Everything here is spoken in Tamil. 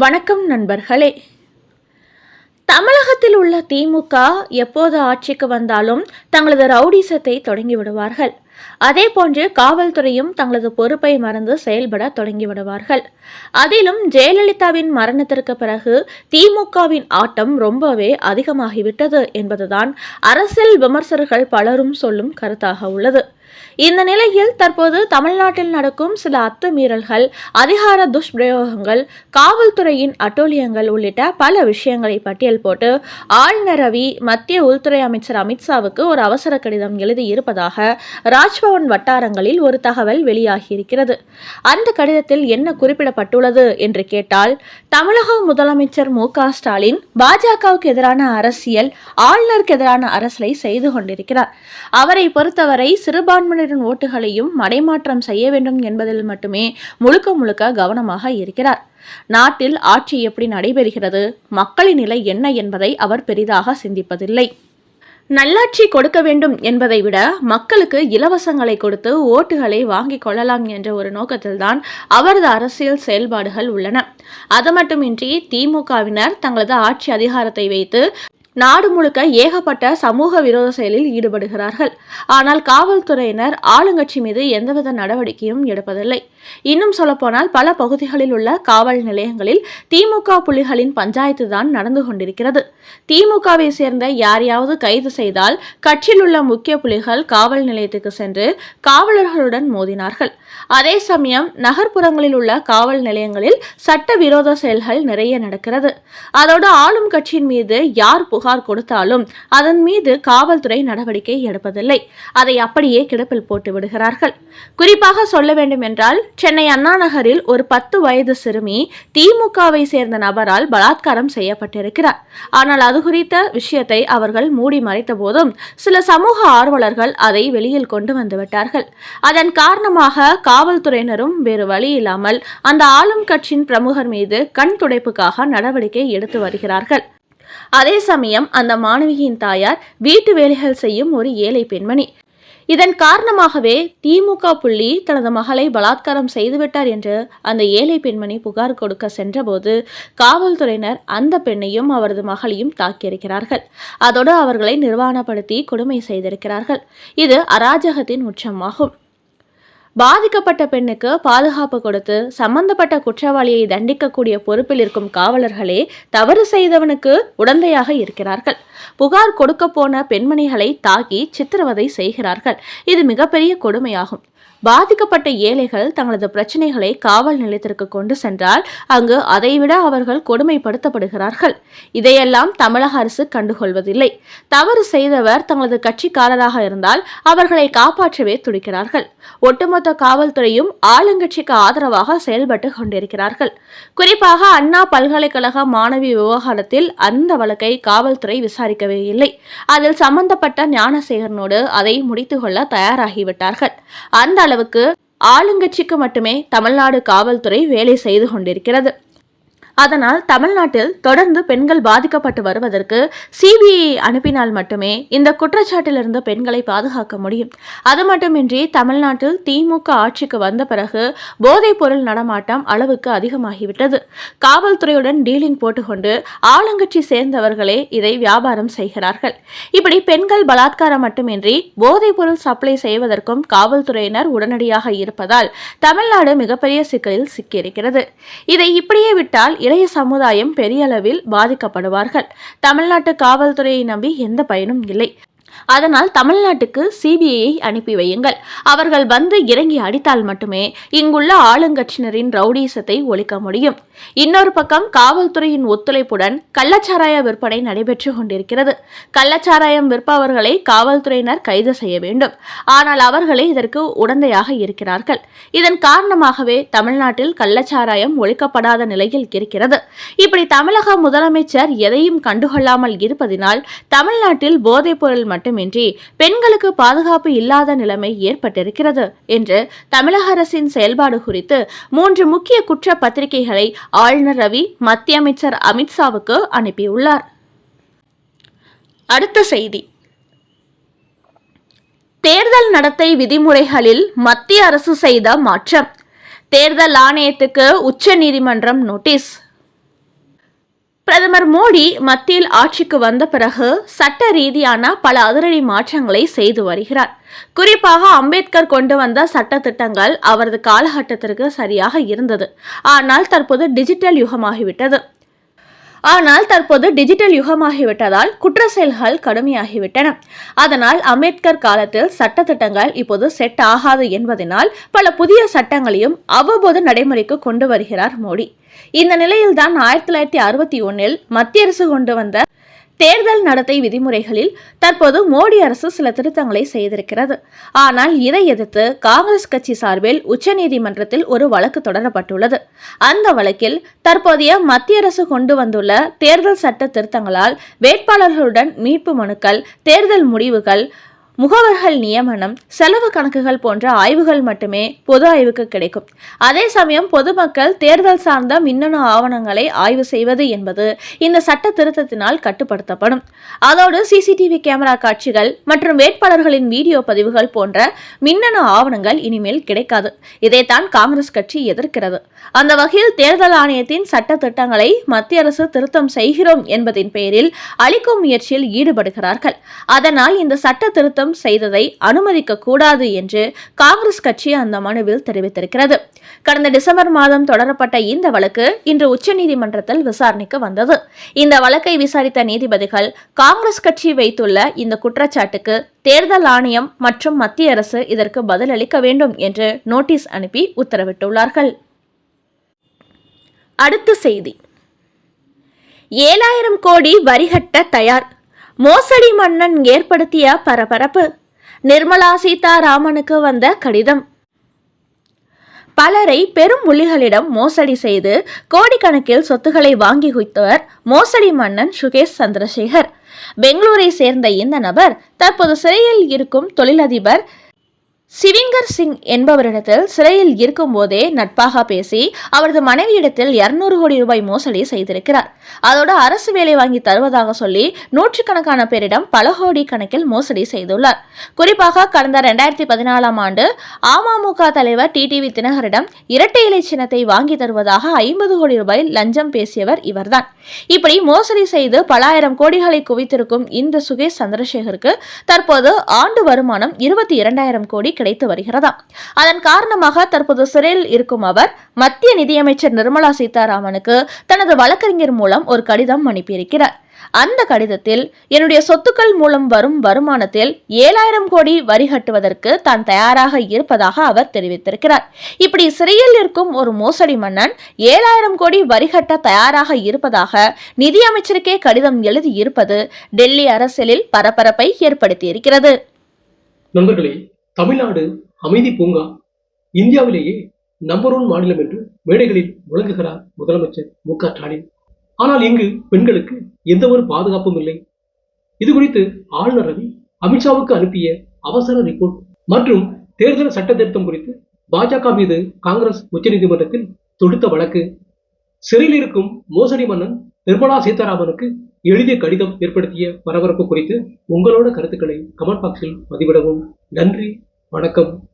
வணக்கம் நண்பர்களே. தமிழகத்தில் உள்ள திமுக எப்போது ஆட்சிக்கு வந்தாலும் தங்களது ரவுடிசத்தை தொடங்கி விடுவார்கள். அதே போன்று காவல்துறையும் தங்களது பொறுப்பை மறந்து செயல்பட தொடங்கிவிடுவார்கள் அதிலும் ஜெயலலிதாவின் மரணத்திற்கு பிறகு திமுகவின் ஆட்டம் ரொம்பவே அதிகமாகிவிட்டது என்பதுதான் அரசியல் விமர்சகர்கள் பலரும் சொல்லும் கருத்தாக உள்ளது. இந்த நிலையில் தற்போது தமிழ்நாட்டில் நடக்கும் சில அத்துமீறல்கள் அதிகார துஷ்பிரயோகங்கள் காவல்துறையின் அட்டோலியங்கள் உள்ளிட்ட பல விஷயங்களை பட்டியல் போட்டு ஆளுநர் ரவி மத்திய உள்துறை அமைச்சர் அமித்ஷாவுக்கு ஒரு அவசர கடிதம் எழுதியிருப்பதாக ராஜ் ராஜ்பவன் வட்டாரங்களில் ஒரு தகவல் வெளியாகியிருக்கிறது. அந்த கடிதத்தில் என்ன குறிப்பிடப்பட்டுள்ளது என்று கேட்டால் தமிழக முதலமைச்சர் மு. ஸ்டாலின் பாஜகவுக்கு எதிரான அரசியல் ஆளுநருக்கு எதிரான அரசியலை செய்து கொண்டிருக்கிறார். அவரை பொறுத்தவரை சிறுபான்மையினரின் ஓட்டுகளையும் மடைமாற்றம் செய்ய வேண்டும் என்பதில் மட்டுமே முழுக்க முழுக்க கவனமாக இருக்கிறார். நாட்டில் ஆட்சி எப்படி நடைபெறுகிறது மக்களின் நிலை என்ன என்பதை அவர் பெரிதாக சிந்திப்பதில்லை. நல்லாட்சி கொடுக்க வேண்டும் என்பதை விட மக்களுக்கு இலவசங்களை கொடுத்து ஓட்டுகளை வாங்கிக் கொள்ளலாம் என்ற ஒரு நோக்கத்தில்தான் அவரது அரசியல் செயல்பாடுகள் உள்ளன. அது மட்டுமின்றி திமுகவினர் தங்களது ஆட்சி அதிகாரத்தை வைத்து நாடு முழுக்க ஏகப்பட்ட சமூக விரோத செயலில் ஈடுபடுகிறார்கள். ஆனால் காவல்துறையினர் ஆளுங்கட்சி மீது எந்தவித நடவடிக்கையும் எடுப்பதில்லை. இன்னும் சொல்லப்போனால் பல பகுதிகளில் உள்ள காவல் நிலையங்களில் திமுக புலிகளின் பஞ்சாயத்து தான் நடந்து கொண்டிருக்கிறது. திமுகவை சேர்ந்த யாரையாவது கைது செய்தால் கட்சியில் உள்ள முக்கிய புலிகள் காவல் நிலையத்துக்கு சென்று காவலர்களுடன் மோதினார்கள். அதே சமயம் நகர்ப்புறங்களில் உள்ள காவல் நிலையங்களில் சட்டவிரோத செயல்கள் நிறைய நடக்கிறது. அதோடு ஆளும் கட்சியின் மீது யார் புகார் கொடுத்தாலும் அதன் மீது காவல்துறை நடவடிக்கை எடுப்பதில்லை. அதை அப்படியே கிடப்பில் போட்டு விடுகிறார்கள். குறிப்பாக சொல்ல வேண்டும் என்றால் சென்னை அண்ணா நகரில் ஒரு பத்து வயது சிறுமி திமுகவை சேர்ந்த நபரால் பலாத்காரம் செய்யப்பட்டிருக்கிறார். ஆனால் அது குறித்த விஷயத்தை அவர்கள் மூடி மறைத்த போதும் சில சமூக ஆர்வலர்கள் அதை வெளியில் கொண்டு வந்துவிட்டார்கள் அதன் காரணமாக காவல்துறையினரும் வேறு வழி இல்லாமல் அந்த ஆளும் கட்சியின் பிரமுகர் மீது கண் துடைப்புக்காக நடவடிக்கை எடுத்து வருகிறார்கள். அதே சமயம் அந்த மாணவியின் தாயார் வீட்டு வேலைகள் செய்யும் ஒரு ஏழை பெண்மணி. இதன் காரணமாகவே திமுக புள்ளி தனது மகளை பலாத்காரம் செய்துவிட்டார் என்று அந்த ஏழை பெண்மணி புகார் கொடுக்க சென்றபோது காவல்துறையினர் அந்த பெண்ணையும் அவரது மகளையும் தாக்கியிருக்கிறார்கள். அதோடு அவர்களை நிர்வாணப்படுத்தி கொடுமை செய்திருக்கிறார்கள். இது அராஜகத்தின் உச்சமாகும். பாதிக்கப்பட்ட பெண்ணுக்கு பாதுகாப்பு கொடுத்து சம்பந்தப்பட்ட குற்றவாளியை தண்டிக்கக்கூடிய பொறுப்பில் இருக்கும் காவலர்களே தவறு செய்தவனுக்கு உடந்தையாக இருக்கிறார்கள். புகார் கொடுக்க போன பெண்மணிகளை தாக்கி சித்திரவதை செய்கிறார்கள். இது மிகப்பெரிய கொடுமையாகும். பாதிக்கப்பட்ட ஏழைகள் தங்களது பிரச்சனைகளை காவல் நிலையத்திற்கு கொண்டு சென்றால் அங்கு அதைவிட அவர்கள் கொடுமைப்படுத்தப்படுகிறார்கள். இதையெல்லாம் தமிழக அரசு கண்டுகொள்வதில்லை. தவறு செய்தவர் தங்களது கட்சிக்காரராக இருந்தால் அவர்களை காப்பாற்றவே துடிக்கிறார்கள். ஒட்டுமொத்த காவல்துறையும் ஆளுங்கட்சிக்கு ஆதரவாக செயல்பட்டு கொண்டிருக்கிறார்கள். குறிப்பாக அண்ணா பல்கலைக்கழக மாணவி விவகாரத்தில் அந்த வழக்கை காவல்துறை விசாரிக்கவே இல்லை. அதில் சம்பந்தப்பட்ட ஞானசேகரனோடு அதை முடித்துக்கொள்ள தயாராகிவிட்டார்கள். அந்த அளவுக்கு ஆளுங்கட்சிக்கு மட்டுமே தமிழ்நாடு காவல்துறை வேலை செய்து கொண்டிருக்கிறது. அதனால் தமிழ்நாட்டில் தொடர்ந்து பெண்கள் பாதிக்கப்பட்டு வருவதற்கு சிபிஐ அனுப்பினால் மட்டுமே இந்த குற்றச்சாட்டிலிருந்து பெண்களை பாதுகாக்க முடியும். அது மட்டுமின்றி தமிழ்நாட்டில் திமுக ஆட்சிக்கு வந்த பிறகு போதைப் பொருள் நடமாட்டம் அளவுக்கு அதிகமாகிவிட்டது. காவல்துறையுடன் டீலிங் போட்டுக்கொண்டு ஆளுங்கட்சி சேர்ந்தவர்களே இதை வியாபாரம் செய்கிறார்கள். இப்படி பெண்கள் பலாத்காரம் மட்டுமின்றி போதைப் பொருள் சப்ளை செய்வதற்கும் காவல்துறையினர் உடனடியாக இருப்பதால் தமிழ்நாடு மிகப்பெரிய சிக்கலில் சிக்கியிருக்கிறது. இதை இப்படியே விட்டால் இளைய சமுதாயம் பெரிய அளவில் பாதிக்கப்படுவார்கள். தமிழ்நாட்டு காவல்துறையை நம்பி எந்த பயனும் இல்லை. அதனால் தமிழ்நாட்டுக்கு சிபிஐயை அனுப்பி வையுங்கள். அவர்கள் வந்து இறங்கி அடித்தால் மட்டுமே இங்குள்ள ஆளுங்கட்சியினரின் ரவுடீசத்தை ஒழிக்க முடியும். இன்னொரு பக்கம் காவல்துறையின் ஒத்துழைப்புடன் கள்ளச்சாராய விற்பனை நடைபெற்று கொண்டிருக்கிறது. கள்ளச்சாராயம் விற்பவர்களை காவல்துறையினர் கைது செய்ய வேண்டும். ஆனால் அவர்களே இதற்கு உடந்தையாக இருக்கிறார்கள். இதன் காரணமாகவே தமிழ்நாட்டில் கள்ளச்சாராயம் ஒழிக்கப்படாத நிலையில் இருக்கிறது. இப்படி தமிழக முதலமைச்சர் எதையும் கண்டுகொள்ளாமல் இருப்பதினால் தமிழ்நாட்டில் போதைப்பொருள் மட்டுமின்றி பெண்களுக்கு பாதுகாப்பு இல்லாத நிலைமை ஏற்பட்டிருக்கிறது என்று தமிழக அரசின் செயல்பாடு குறித்து மூன்று முக்கிய குற்ற பத்திரிகைகளை ஆளுநர் ரவி மத்திய அமைச்சர் அமித்ஷாவுக்கு அனுப்பியுள்ளார். அடுத்த செய்தி. தேர்தல் நடத்தை விதிமுறைகளில் மத்திய அரசு செய்த மாற்றம். தேர்தல் ஆணையத்துக்கு உச்ச நீதிமன்றம் நோட்டீஸ். பிரதமர் மோடி மத்தியில் ஆட்சிக்கு வந்த பிறகு சட்ட ரீதியான பல அதிரடி மாற்றங்களை செய்து வருகிறார். குறிப்பாக அம்பேத்கர் கொண்டு வந்த சட்ட திட்டங்கள் அவரது காலகட்டத்திற்கு சரியாக இருந்தது. ஆனால் தற்போது டிஜிட்டல் யுகமாகிவிட்டது. ஆனால் தற்போது டிஜிட்டல் யுகமாகிவிட்டதால் குற்ற செயல்கள் கடுமையாகிவிட்டன. அதனால் அம்பேத்கர் காலத்தில் சட்டத்திட்டங்கள் இப்போது செட் ஆகாது என்பதனால் பல புதிய சட்டங்களையும் அவ்வப்போது நடைமுறைக்கு கொண்டு வருகிறார் மோடி. இந்த நிலையில்தான் ஆயிரத்தி தொள்ளாயிரத்தி அறுபத்தி ஒன்னில் மத்திய அரசு கொண்டு வந்த தேர்தல் நடத்தை விதிமுறைகளில் தற்போது மோடி அரசு சில திருத்தங்களை செய்திருக்கிறது. ஆனால் இதை எதிர்த்து காங்கிரஸ் கட்சி சார்பில் உச்சநீதிமன்றத்தில் ஒரு வழக்கு தொடரப்பட்டுள்ளது. அந்த வழக்கில் தற்போதைய மத்திய அரசு கொண்டு வந்துள்ள தேர்தல் சட்ட திருத்தங்களால் வேட்பாளர்களுடன் மீட்பு மனுக்கள் தேர்தல் முடிவுகள் முகவர்கள் நியமனம் செலவு கணக்குகள் போன்ற ஆய்வுகள் மட்டுமே பொது ஆய்வுக்கு கிடைக்கும். அதே சமயம் பொதுமக்கள் தேர்தல் சார்ந்த மின்னணு ஆவணங்களை ஆய்வு செய்வது என்பது இந்த சட்ட திருத்தத்தினால் கட்டுப்படுத்தப்படும். அதோடு சிசிடிவி கேமரா காட்சிகள் மற்றும் வேட்பாளர்களின் வீடியோ பதிவுகள் போன்ற மின்னணு ஆவணங்கள் இனிமேல் கிடைக்காது. இதைத்தான் காங்கிரஸ் கட்சி எதிர்க்கிறது. அந்த வகையில் தேர்தல் ஆணையத்தின் சட்ட திட்டங்களை மத்திய அரசு திருத்தம் செய்கிறோம் என்பதின் பெயரில் அளிக்கும் முயற்சியில் ஈடுபடுகிறார்கள். அதனால் இந்த சட்ட திருத்தம் செய்ததை அனுமதிக்க கூடாது என்று காங்கிரஸ் கட்சி அந்த மனுவில் தெரிவித்திருக்கிறது. கடந்த டிசம்பர் மாதம் தொடரப்பட்ட இந்த வழக்கு இன்று உச்சநீதிமன்றத்தில் விசாரணைக்கு வந்தது. இந்த வழக்கை விசாரித்த நீதிபதிகள் காங்கிரஸ் கட்சி வைத்துள்ள இந்த குற்றச்சாட்டுக்கு தேர்தல் ஆணையம் மற்றும் மத்திய அரசு இதற்கு பதிலளிக்க வேண்டும் என்று நோட்டீஸ் அனுப்பி உத்தரவிட்டுள்ளார்கள். அடுத்த செய்தி. ஏழாயிரம் கோடி வரிகட்ட தயார் மோசடி மன்னன் ஏற்படுத்திய பரபரப்பு. நிர்மலா சீதாராமனுக்கு வந்த கடிதம். பலரை பெரும் புள்ளிகளிடம் மோசடி செய்து கோடிக்கணக்கில் சொத்துக்களை வாங்கி குவித்தவர் மோசடி மன்னன் சுகேஷ் சந்திரசேகர். பெங்களூரை சேர்ந்த இந்த நபர் தற்போது சிறையில் இருக்கும் தொழிலதிபர் சிவிங்கர் சிங் என்பவரிடத்தில் சிறையில் இருக்கும்போதே நட்பாக பேசி அவரது மனைவியிடத்தில் இருநூறு கோடி ரூபாய் மோசடி செய்திருக்கிறார். அதோடு அரசு வேலை வாங்கி தருவதாக சொல்லி நூற்றுக்கணக்கான பேரிடம் பல கோடி கணக்கில் மோசடி செய்துள்ளார். குறிப்பாக கடந்த ரெண்டாயிரத்தி பதினாலாம் ஆண்டு அமமுக தலைவர் டிடிவி தினகரிடம் இரட்டை இலை சின்னத்தை வாங்கி தருவதாக ஐம்பது கோடி ரூபாய் லஞ்சம் பேசியவர் இவர்தான். இப்படி மோசடி செய்து பலாயிரம் கோடிகளை குவித்திருக்கும் இந்த சுகேஷ் சந்திரசேகருக்கு தற்போது ஆண்டு வருமானம் இருபத்தி இரண்டாயிரம் கோடி கிடைத்து வருகிறதாம் அதன் காரணமாக தற்போது சிறையில் இருக்கும் அவர் மத்திய நிதியமைச்சர் நிர்மலா சீதாராமனுக்கு தனது வழக்கறிஞர் மூலம் ஒரு கடிதம் அனுப்பியிருக்கிறார். அந்த கடிதத்தில் என்னுடைய சொத்துக்கள் மூலம் வரும் வருமானத்தில் ஏழாயிரம் கோடி வரி கட்டுவதற்கு தான் தயாராக இருப்பதாக அவர் தெரிவித்திருக்கிறார். இப்படி சிறையில் இருக்கும் ஒரு மோசடி மன்னன் ஏழாயிரம் கோடி வரி கட்ட தயாராக இருப்பதாக நிதியமைச்சருக்கே கடிதம் எழுதியிருப்பது டெல்லி அரசியலில் பரபரப்பை ஏற்படுத்தியிருக்கிறது. நண்பர்களே தமிழ்நாடு அமைதி பூங்கா இந்தியாவிலேயே நம்பர் ஒன் மாநிலம் என்று மேடைகளில் முழங்குகிறார் முதலமைச்சர் மு க ஸ்டாலின். ஆனால் இங்கு பெண்களுக்கு எந்த ஒரு பாதுகாப்பும் இல்லை. இது குறித்து ஆளுநர் ரவி அமித்ஷாவுக்கு அனுப்பிய அவசர ரிப்போர்ட் மற்றும் தேர்தல் சட்ட திருத்தம் குறித்து பாஜக மீது காங்கிரஸ் உச்சநீதிமன்றத்தில் தொடுத்த வழக்கு. சிறையில் இருக்கும் மோசடி மன்னன் நிர்மலா சீதாராமனுக்கு எழுதிய கடிதம் ஏற்படுத்திய பரபரப்பு குறித்து உங்களோட கருத்துக்களை கமெண்ட் பாக்ஸில் பதிவிடவும். நன்றி வணக்கம்.